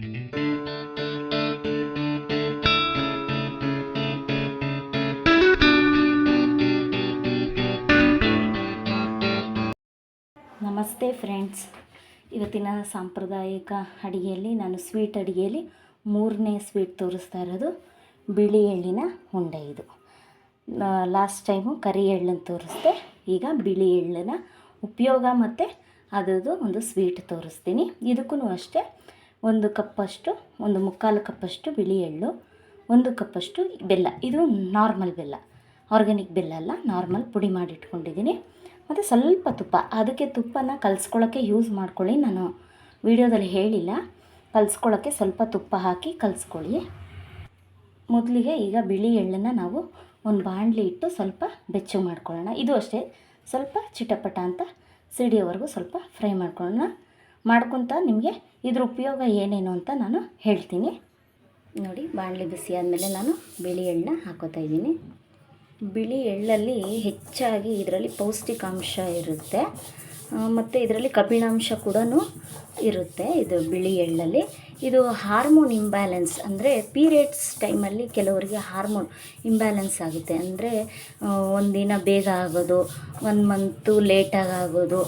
ನಮಸ್ತೆ ಫ್ರೆಂಡ್ಸ್. ಇವತ್ತಿನ ಸಾಂಪ್ರದಾಯಿಕ ಅಡುಗೆಯಲ್ಲಿ ನಾನು ಸ್ವೀಟ್ ಅಡುಗೆಯಲ್ಲಿ ಮೂರನೇ ಸ್ವೀಟ್ ತೋರಿಸ್ತಾ ಇರೋದು ಬಿಳಿ ಎಳ್ಳಿನ ಉಂಡೆ ಇದು. ಲಾಸ್ಟ್ ಟೈಮು ಕರಿ ಎಳ್ಳನ್ನು ತೋರಿಸ್ದೆ. ಈಗ ಬಿಳಿ ಎಳ್ಳನ್ನು ಉಪಯೋಗ ಮತ್ತು ಅದರದ್ದು ಒಂದು ಸ್ವೀಟ್ ತೋರಿಸ್ತೀನಿ. ಇದಕ್ಕೂ ಅಷ್ಟೇ. ಒಂದು ಕಪ್ಪಷ್ಟು, ಒಂದು ಮುಕ್ಕಾಲು ಕಪ್ಪಷ್ಟು ಬಿಳಿ ಎಳ್ಳು, ಒಂದು ಕಪ್ಪಷ್ಟು ಬೆಲ್ಲ. ಇದು ನಾರ್ಮಲ್ ಬೆಲ್ಲ. ಆರ್ಗ್ಯಾನಿಕ್ ಬೆಲ್ಲ ಅಲ್ಲ ನಾರ್ಮಲ್ ಪುಡಿ ಮಾಡಿ ಇಟ್ಕೊಂಡಿದ್ದೀನಿ ಮತ್ತು ಸ್ವಲ್ಪ ತುಪ್ಪ. ಅದಕ್ಕೆ ತುಪ್ಪನ ಕಲಿಸ್ಕೊಳ್ಳೋಕ್ಕೆ ಯೂಸ್ ಮಾಡ್ಕೊಳ್ಳಿ. ನಾನು ವಿಡಿಯೋದಲ್ಲಿ ಹೇಳಿಲ್ಲ. ಕಲಿಸ್ಕೊಳ್ಳೋಕ್ಕೆ ಸ್ವಲ್ಪ ತುಪ್ಪ ಹಾಕಿ ಕಲಿಸ್ಕೊಳ್ಳಿ. ಮೊದಲಿಗೆ ಈಗ ಬಿಳಿ ಎಳ್ಳನ್ನು ನಾವು ಒಂದು ಬಾಣಲಿ ಇಟ್ಟು ಸ್ವಲ್ಪ ಬೆಚ್ಚಗೆ ಮಾಡ್ಕೊಳ್ಳೋಣ. ಇದು ಅಷ್ಟೇ. ಸ್ವಲ್ಪ ಚಿಟಪಟ ಅಂತ ಸಿಡಿಯೋವರೆಗೂ ಸ್ವಲ್ಪ ಫ್ರೈ ಮಾಡ್ಕೊಳ್ಳೋಣ. ಮಾಡ್ಕೊತ ನಿಮಗೆ ಇದ್ರ ಉಪಯೋಗ ಏನೇನು ಅಂತ ನಾನು ಹೇಳ್ತೀನಿ. ನೋಡಿ, ಬಾಣಲಿ ಬಿಸಿ ಆದಮೇಲೆ ನಾನು ಬಿಳಿ ಎಳ್ಳನ್ನ ಹಾಕೋತಾ ಇದ್ದೀನಿ. ಬಿಳಿ ಎಳ್ಳಲ್ಲಿ ಹೆಚ್ಚಾಗಿ ಇದರಲ್ಲಿ ಪೌಷ್ಟಿಕಾಂಶ ಇರುತ್ತೆ. ಮತ್ತು ಇದರಲ್ಲಿ ಕಬ್ಬಿಣಾಂಶ ಕೂಡ ಇರುತ್ತೆ ಇದು ಬಿಳಿ ಎಳ್ಳಲ್ಲಿ. ಇದು ಹಾರ್ಮೋನ್ ಇಂಬ್ಯಾಲೆನ್ಸ್ ಅಂದರೆ ಪೀರಿಯಡ್ಸ್ ಟೈಮಲ್ಲಿ ಕೆಲವರಿಗೆ ಹಾರ್ಮೋನ್ ಇಂಬ್ಯಾಲೆನ್ಸ್ ಆಗುತ್ತೆ. ಅಂದರೆ ಒಂದಿನ ಬೇಗ ಆಗೋದು, ಒಂದು ಮಂತು ಲೇಟಾಗಿ ಆಗೋದು,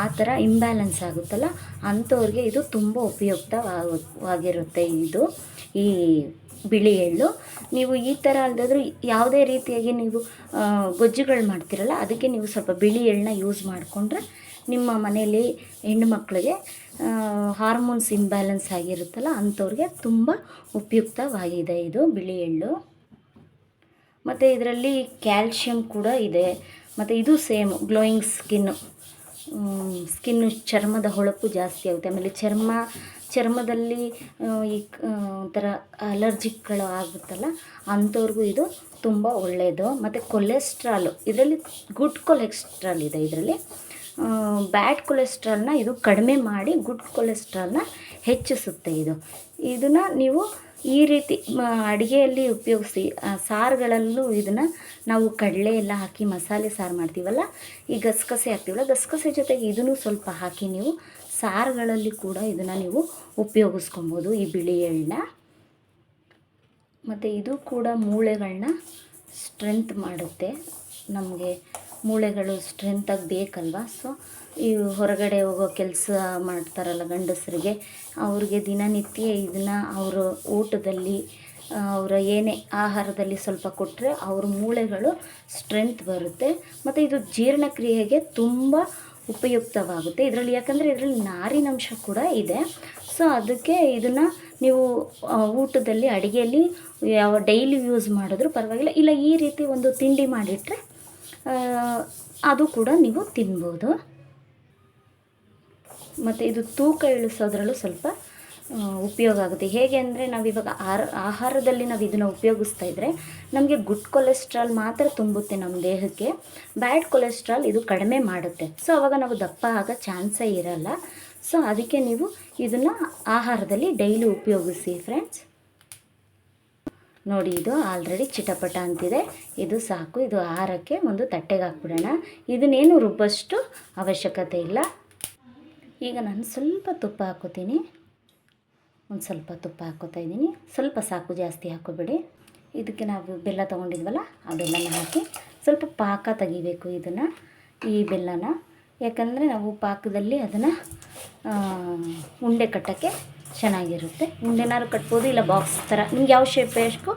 ಆ ಥರ ಇಂಬ್ಯಾಲೆನ್ಸ್ ಆಗುತ್ತಲ್ಲ? ಅಂಥವ್ರಿಗೆ ಇದು ತುಂಬ ಉಪಯುಕ್ತವಾಗಿರುತ್ತೆ ಇದು, ಈ ಬಿಳಿ ಎಳ್ಳು. ನೀವು ಈ ಥರ ಅಲ್ಲದಾದ್ರೂ ಯಾವುದೇ ರೀತಿಯಾಗಿ ನೀವು ಗೊಜ್ಜುಗಳು ಮಾಡ್ತಿರಲ್ಲ, ಅದಕ್ಕೆ ನೀವು ಸ್ವಲ್ಪ ಬಿಳಿ ಎಳ್ಳನ್ನ ಯೂಸ್ ಮಾಡಿಕೊಂಡ್ರೆ ನಿಮ್ಮ ಮನೆಯಲ್ಲಿ ಹೆಣ್ಣು ಮಕ್ಕಳಿಗೆ ಹಾರ್ಮೋನ್ಸ್ ಇಂಬ್ಯಾಲೆನ್ಸ್ ಆಗಿರುತ್ತಲ್ಲ, ಅಂಥವ್ರಿಗೆ ತುಂಬ ಉಪಯುಕ್ತವಾಗಿದೆ ಇದು ಬಿಳಿ ಎಳ್ಳು. ಮತ್ತು ಇದರಲ್ಲಿ ಕ್ಯಾಲ್ಶಿಯಂ ಕೂಡ ಇದೆ. ಮತ್ತು ಇದು ಸೇಮ್ ಗ್ಲೋಯಿಂಗ್ ಸ್ಕಿನ್ನು ಸ್ಕಿನ್ನು ಚರ್ಮದ ಹೊಳಪು ಜಾಸ್ತಿ ಆಗುತ್ತೆ. ಆಮೇಲೆ ಚರ್ಮ, ಚರ್ಮದಲ್ಲಿ ಈ ಒಂಥರ ಅಲರ್ಜಿಕ್ಗಳು ಆಗುತ್ತಲ್ಲ, ಅಂಥವ್ರಿಗೂ ಇದು ತುಂಬ ಒಳ್ಳೆಯದು ಮತ್ತು ಕೊಲೆಸ್ಟ್ರಾಲು ಇದರಲ್ಲಿ ಗುಡ್ ಕೊಲೆಸ್ಟ್ರಾಲ್ ಇದೆ ಇದರಲ್ಲಿ. ಬ್ಯಾಡ್ ಕೊಲೆಸ್ಟ್ರಾಲ್ನ ಇದು ಕಡಿಮೆ ಮಾಡಿ ಗುಡ್ ಕೊಲೆಸ್ಟ್ರಾಲ್ನ ಹೆಚ್ಚಿಸುತ್ತೆ ಇದು. ಇದನ್ನು ನೀವು ಈ ರೀತಿ ಅಡುಗೆಯಲ್ಲಿ ಉಪಯೋಗಿಸಿ ಸಾರುಗಳಲ್ಲೂ ಇದನ್ನು ನಾವು ಕಡಲೆ ಎಲ್ಲ ಹಾಕಿ ಮಸಾಲೆ ಸಾರು ಮಾಡ್ತೀವಲ್ಲ, ಈ ಗಸಗಸೆ ಹಾಕ್ತೀವಲ್ಲ, ಗಸಗಸೆ ಜೊತೆಗೆ ಇದನ್ನು ಸ್ವಲ್ಪ ಹಾಕಿ ನೀವು ಸಾರುಗಳಲ್ಲಿ ಕೂಡ ಇದನ್ನು ನೀವು ಉಪಯೋಗಿಸ್ಕೊಬೋದು. ಈ ಬಿಳಿ ಎಳ್ಳನ್ನ ಮತ್ತು ಇದು ಕೂಡ ಮೂಳೆಗಳನ್ನ ಸ್ಟ್ರೆಂತ್ ಮಾಡುತ್ತೆ. ನಮಗೆ ಮೂಳೆಗಳು ಸ್ಟ್ರೆಂತಾಗಿ ಬೇಕಲ್ವ? ಸೊ ಈ ಹೊರಗಡೆ ಹೋಗೋ ಕೆಲಸ ಮಾಡ್ತಾರಲ್ಲ ಗಂಡಸರಿಗೆ, ಅವ್ರಿಗೆ ದಿನನಿತ್ಯ ಇದನ್ನು ಅವರು ಊಟದಲ್ಲಿ ಅವರ ಏನೇ ಆಹಾರದಲ್ಲಿ ಸ್ವಲ್ಪ ಕೊಟ್ಟರೆ ಅವ್ರ ಮೂಳೆಗಳು ಸ್ಟ್ರೆಂತ್ ಬರುತ್ತೆ. ಮತ್ತು ಇದು ಜೀರ್ಣಕ್ರಿಯೆಗೆ ತುಂಬ ಉಪಯುಕ್ತವಾಗುತ್ತೆ. ಇದರಲ್ಲಿ ಯಾಕಂದರೆ ಇದರಲ್ಲಿ ನಾರಿನಂಶ ಕೂಡ ಇದೆ. ಸೊ ಅದಕ್ಕೆ ಇದನ್ನು ನೀವು ಊಟದಲ್ಲಿ ಅಡುಗೆಯಲ್ಲಿ ಯಾವ ಡೈಲಿ ಯೂಸ್ ಮಾಡಿದ್ರೂ ಪರವಾಗಿಲ್ಲ. ಇಲ್ಲ, ಈ ರೀತಿ ಒಂದು ತಿಂಡಿ ಮಾಡಿಟ್ರೆ ಅದು ಕೂಡ ನೀವು ತಿನ್ಬೋದು. ಮತ್ತು ಇದು ತೂಕ ಇಳಿಸೋದ್ರಲ್ಲೂ ಸ್ವಲ್ಪ ಉಪಯೋಗ ಆಗುತ್ತೆ. ಹೇಗೆ ಅಂದರೆ ನಾವಿವಾಗ ಆಹಾರ, ಆಹಾರದಲ್ಲಿ ನಾವು ಇದನ್ನು ಉಪಯೋಗಿಸ್ತಾ ಇದ್ದರೆ ನಮಗೆ ಗುಡ್ ಕೊಲೆಸ್ಟ್ರಾಲ್ ಮಾತ್ರ ತುಂಬುತ್ತೆ ನಮ್ಮ ದೇಹಕ್ಕೆ. ಬ್ಯಾಡ್ ಕೊಲೆಸ್ಟ್ರಾಲ್ ಇದು ಕಡಿಮೆ ಮಾಡುತ್ತೆ. ಸೊ ಅವಾಗ ನಾವು ದಪ್ಪ ಆಗೋ ಚಾನ್ಸೇ ಇರಲ್ಲ. ಸೊ ಅದಕ್ಕೆ ನೀವು ಇದನ್ನು ಆಹಾರದಲ್ಲಿ ಡೈಲಿ ಉಪಯೋಗಿಸಿ ಫ್ರೆಂಡ್ಸ್ ನೋಡಿ, ಇದು ಆಲ್ರೆಡಿ ಚಿಟಪಟ ಅಂತಿದೆ. ಇದು ಸಾಕು, ಇದು ಆಹಾರಕ್ಕೆ ಒಂದು ತಟ್ಟೆಗೆ ಹಾಕ್ಬಿಡೋಣ. ಇದನ್ನೇನು ರುಬ್ಬಷ್ಟು ಅವಶ್ಯಕತೆ ಇಲ್ಲ. ಈಗ ನಾನು ಸ್ವಲ್ಪ ತುಪ್ಪ ಹಾಕೋತೀನಿ ಒಂದು ಸ್ವಲ್ಪ ತುಪ್ಪ ಹಾಕೋತಾ ಇದ್ದೀನಿ. ಸ್ವಲ್ಪ ಸಾಕು ಜಾಸ್ತಿ ಹಾಕೋಬೇಡಿ ಇದಕ್ಕೆ ನಾವು ಬೆಲ್ಲ ತೊಗೊಂಡಿದ್ವಲ್ಲ ಆ ಬೆಲ್ಲನ ಹಾಕಿ ಸ್ವಲ್ಪ ಪಾಕ ತೆಗಿಬೇಕು ಇದನ್ನು, ಈ ಬೆಲ್ಲನ. ಯಾಕಂದರೆ ನಾವು ಪಾಕದಲ್ಲಿ ಅದನ್ನು ಉಂಡೆ ಕಟ್ಟೋಕ್ಕೆ ಚೆನ್ನಾಗಿರುತ್ತೆ. ಉಂಡೆನಾರು ಕಟ್ಬೋದು ಇಲ್ಲ ಬಾಕ್ಸ್ ಥರ ನಿಮ್ಗೆ ಯಾವ ಶೇಪ್ ಬೇಕು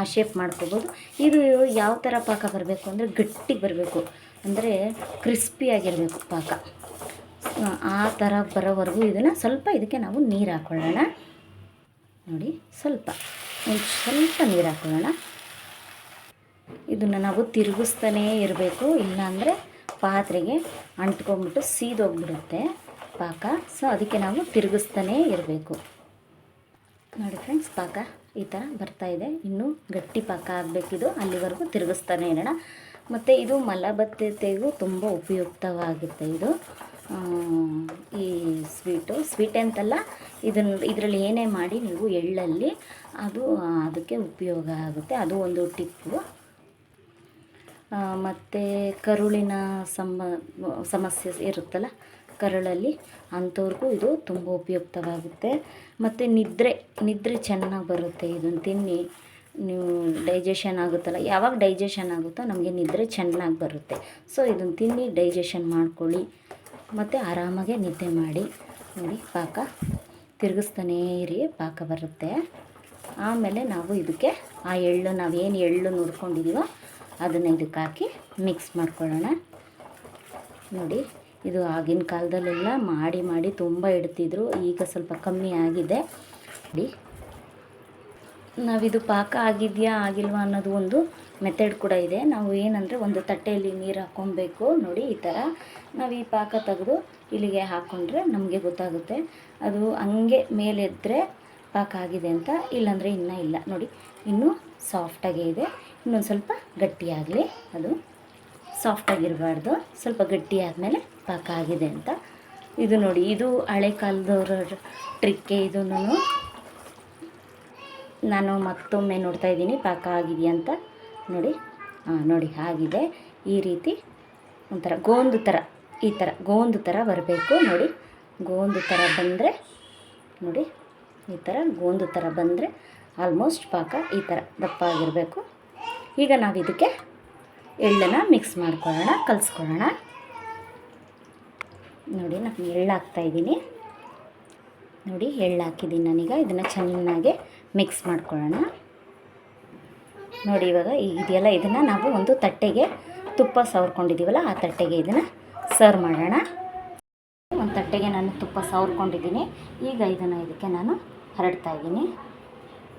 ಆ ಶೇಪ್ ಮಾಡ್ಕೋಬೋದು. ಇದು ಯಾವ ಥರ ಪಾಕ ಬರಬೇಕು ಅಂದರೆ ಗಟ್ಟಿಗೆ ಬರಬೇಕು. ಅಂದರೆ ಕ್ರಿಸ್ಪಿಯಾಗಿರಬೇಕು ಪಾಕ. ಆ ಥರ ಬರೋವರೆಗೂ ಇದನ್ನು ಸ್ವಲ್ಪ ಇದಕ್ಕೆ ನಾವು ನೀರು ಹಾಕ್ಕೊಳ್ಳೋಣ ನೋಡಿ, ಸ್ವಲ್ಪ. ಸ್ವಲ್ಪ ನೀರು ಹಾಕ್ಕೊಳ್ಳೋಣ ಇದನ್ನು ನಾವು ತಿರುಗಿಸ್ತಾನೇ ಇರಬೇಕು. ಇಲ್ಲಾಂದರೆ ಪಾತ್ರೆಗೆ ಅಂಟ್ಕೊಂಬಿಟ್ಟು ಸೀದೋಗ್ಬಿಡುತ್ತೆ. ಪಾಕ. ಸೊ ಅದಕ್ಕೆ ನಾವು ತಿರುಗಿಸ್ತಾನೇ ಇರಬೇಕು. ನೋಡಿ ಫ್ರೆಂಡ್ಸ್ ಪಾಕ ಈ ಥರ ಇದೆ. ಇನ್ನೂ ಗಟ್ಟಿ ಪಾಕ ಆಗಬೇಕಿದು. ಅಲ್ಲಿವರೆಗೂ ತಿರುಗಿಸ್ತಾನೆ ಇರೋಣ. ಮತ್ತು ಇದು ಮಲಬದ್ಧತೆಗೂ ತುಂಬ ಉಪಯುಕ್ತವಾಗುತ್ತೆ ಇದು. ಈ ಸ್ವೀಟು. ಸ್ವೀಟ್ ಅಂತಲ್ಲ ಇದನ್ನು ಇದರಲ್ಲಿ ಏನೇ ಮಾಡಿ ನೀವು ಎಳ್ಳಲ್ಲಿ ಅದು ಅದಕ್ಕೆ ಉಪಯೋಗ ಆಗುತ್ತೆ. ಅದು ಒಂದು ಟಿಪ್ಪು. ಮತ್ತು ಕರುಳಿನ ಸಮ ಸಮಸ್ಯೆ ಇರುತ್ತಲ್ಲ ಕರಳಲ್ಲಿ ಅಂಥವ್ರಿಗೂ ಇದು ತುಂಬ ಉಪಯುಕ್ತವಾಗುತ್ತೆ. ಮತ್ತು ನಿದ್ರೆ ನಿದ್ರೆ ಚೆನ್ನಾಗಿ ಬರುತ್ತೆ ಇದನ್ನು ತಿನ್ನಿ. ನೀವು ಡೈಜೆಷನ್ ಆಗುತ್ತಲ್ಲ, ಯಾವಾಗ ಡೈಜೆಷನ್ ಆಗುತ್ತೋ ನಮಗೆ ನಿದ್ರೆ ಚೆನ್ನಾಗಿ ಬರುತ್ತೆ. ಸೊ ಇದನ್ನು ತಿನ್ನಿ ಡೈಜೆಷನ್ ಮಾಡ್ಕೊಳ್ಳಿ. ಮತ್ತು ಆರಾಮಾಗೆ ನಿದ್ದೆ ಮಾಡಿ, ನೋಡಿ, ಪಾಕ ತಿರುಗಿಸ್ತಾನೇ ಇರಿ, ಪಾಕ ಬರುತ್ತೆ. ಆಮೇಲೆ ನಾವು ಇದಕ್ಕೆ ಆ ಎಳ್ಳು ನಾವೇನು ಎಳ್ಳು ನೋಡ್ಕೊಂಡಿದ್ದೀವೋ ಅದನ್ನು ಇದಕ್ಕೆ ಹಾಕಿ ಮಿಕ್ಸ್ ಮಾಡ್ಕೊಳ್ಳೋಣ. ನೋಡಿ ಇದು ಆಗಿನ ಕಾಲದಲ್ಲೆಲ್ಲ ಮಾಡಿ ಮಾಡಿ ತುಂಬ ಇಡ್ತಿದ್ರು. ಈಗ ಸ್ವಲ್ಪ ಕಮ್ಮಿ ಆಗಿದೆ. ನೋಡಿ. ನಾವಿದು ಪಾಕ ಆಗಿದೆಯಾ, ಆಗಿಲ್ವಾ ಅನ್ನೋದು ಒಂದು ಮೆಥಡ್ ಕೂಡ ಇದೆ. ನಾವು ಏನಂದರೆ ಒಂದು ತಟ್ಟೆಯಲ್ಲಿ ನೀರು ಹಾಕ್ಕೊಬೇಕು ನೋಡಿ, ಈ ಥರ ನಾವು ಈ ಪಾಕ ತೆಗೆದು ಇಲ್ಲಿಗೆ ಹಾಕ್ಕೊಂಡ್ರೆ ನಮಗೆ ಗೊತ್ತಾಗುತ್ತೆ. ಅದು ಹಂಗೆ ಮೇಲೆದ್ದರೆ ಪಾಕ ಆಗಿದೆ ಅಂತ. ಇಲ್ಲಾಂದರೆ ಇನ್ನೂ ಇಲ್ಲ. ನೋಡಿ, ಇನ್ನೂ ಸಾಫ್ಟಾಗೇ ಇದೆ. ಇನ್ನೊಂದು ಸ್ವಲ್ಪ ಗಟ್ಟಿಯಾಗಲಿ. ಅದು ಸಾಫ್ಟಾಗಿರಬಾರ್ದು ಸ್ವಲ್ಪ ಗಟ್ಟಿ ಆದಮೇಲೆ ಪಾಕ ಆಗಿದೆ ಅಂತ. ಇದು ನೋಡಿ, ಇದು ಹಳೆ ಕಾಲದವ್ರ ಟ್ರಿಕ್ಕೆ ಇದು ನಾನು ಮತ್ತೊಮ್ಮೆ ನೋಡ್ತಾ ಇದ್ದೀನಿ, ಪಾಕ ಆಗಿದೆಯಾ ಅಂತ. ನೋಡಿ ಹಾಂ ನೋಡಿ, ಆಗಿದೆ. ಈ ರೀತಿ ಒಂಥರ ಗೋಂದು ಥರ, ಈ ಥರ ಗೋಂದು ಥರ ಬರಬೇಕು. ನೋಡಿ, ಗೋಂದು ಥರ ಬಂದರೆ, ನೋಡಿ, ಈ ಥರ ಗೋಂದು ಥರ ಬಂದರೆ ಆಲ್ಮೋಸ್ಟ್ ಪಾಕ ಈ ಥರ ದಪ್ಪ ಆಗಿರಬೇಕು ಈಗ ನಾವು ಇದಕ್ಕೆ ಎಳ್ಳನ್ನು ಮಿಕ್ಸ್ ಮಾಡ್ಕೊಳ್ಳೋಣ, ಕಲಿಸ್ಕೊಳ್ಳೋಣ. ನೋಡಿ ನಾನು ಎಳ್ಳು ಹಾಕ್ತಾಯಿದ್ದೀನಿ ನೋಡಿ ಎಳ್ಳು ಹಾಕಿದ್ದೀನಿ ನಾನೀಗ. ಇದನ್ನು ಚೆನ್ನಾಗಿ ಮಿಕ್ಸ್ ಮಾಡ್ಕೊಳ್ಳೋಣ. ನೋಡಿ ಇವಾಗ ಇದೆಯಲ್ಲ ಇದನ್ನು ನಾವು ಒಂದು ತಟ್ಟೆಗೆ ತುಪ್ಪ ಸವರ್ಕೊಂಡಿದ್ದೀವಲ್ಲ ಆ ತಟ್ಟೆಗೆ ಇದನ್ನು ಸರ್ವ್ ಮಾಡೋಣ. ಒಂದು ತಟ್ಟೆಗೆ ನಾನು ತುಪ್ಪ ಸವರ್ಕೊಂಡಿದ್ದೀನಿ. ಈಗ ಇದನ್ನು ಇದಕ್ಕೆ ನಾನು ಹರಡ್ತಾ ಇದ್ದೀನಿ.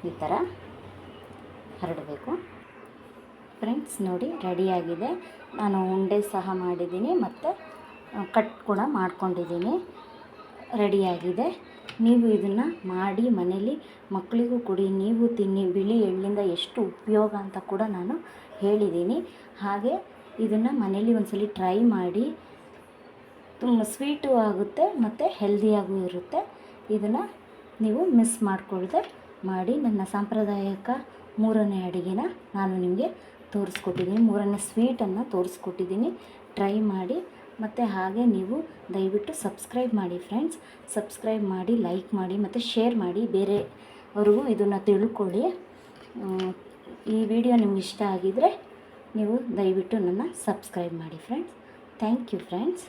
ಈ ಥರ ಹರಡಬೇಕು. ಫ್ರೆಂಡ್ಸ್ ನೋಡಿ ರೆಡಿಯಾಗಿದೆ ನಾನು ಉಂಡೆ ಸಹ ಮಾಡಿದ್ದೀನಿ ಮತ್ತು ಕಟ್ ಕೂಡ ಮಾಡ್ಕೊಂಡಿದ್ದೀನಿ. ರೆಡಿಯಾಗಿದೆ ನೀವು ಇದನ್ನು ಮಾಡಿ ಮನೇಲಿ ಮಕ್ಕಳಿಗೂ ಕೊಡಿ. ನೀವು ತಿನ್ನಿ, ಬಿಳಿ ಎಳ್ಳಿಂದ ಎಷ್ಟು ಉಪಯೋಗ ಅಂತ ಕೂಡ ನಾನು ಹೇಳಿದ್ದೀನಿ. ಹಾಗೆ ಇದನ್ನು ಮನೇಲಿ ಒಂದ್ಸಲಿ ಟ್ರೈ ಮಾಡಿ. ತುಂಬ ಸ್ವೀಟು ಆಗುತ್ತೆ ಮತ್ತು ಹೆಲ್ದಿಯಾಗೂ ಇರುತ್ತೆ. ಇದನ್ನು ನೀವು ಮಿಸ್ ಮಾಡಿಕೊಳ್ಳದೆ ಮಾಡಿ. ನನ್ನ ಸಾಂಪ್ರದಾಯಿಕ ಮೂರನೇ ಅಡುಗೆನ ನಾನು ನಿಮಗೆ ತೋರಿಸ್ಕೊಟ್ಟಿದ್ದೀನಿ. ಮೂರನೇ ಸ್ವೀಟನ್ನು ತೋರಿಸ್ಕೊಟ್ಟಿದ್ದೀನಿ. ಟ್ರೈ ಮಾಡಿ. ಮತ್ತು ಹಾಗೆ ನೀವು ದಯವಿಟ್ಟು ಸಬ್ಸ್ಕ್ರೈಬ್ ಮಾಡಿ ಫ್ರೆಂಡ್ಸ್ ಸಬ್ಸ್ಕ್ರೈಬ್ ಮಾಡಿ ಲೈಕ್ ಮಾಡಿ, ಮತ್ತು ಶೇರ್ ಮಾಡಿ ಬೇರೆಯವ್ರಿಗೂ ಇದನ್ನು ತಿಳ್ಕೊಳ್ಳಿ. ಈ ವಿಡಿಯೋ ನಿಮ್ಗೆ ಇಷ್ಟ ಆಗಿದರೆ ನೀವು ದಯವಿಟ್ಟು ನನ್ನ ಸಬ್ಸ್ಕ್ರೈಬ್ ಮಾಡಿ ಫ್ರೆಂಡ್ಸ್ ಥ್ಯಾಂಕ್ ಯು ಫ್ರೆಂಡ್ಸ್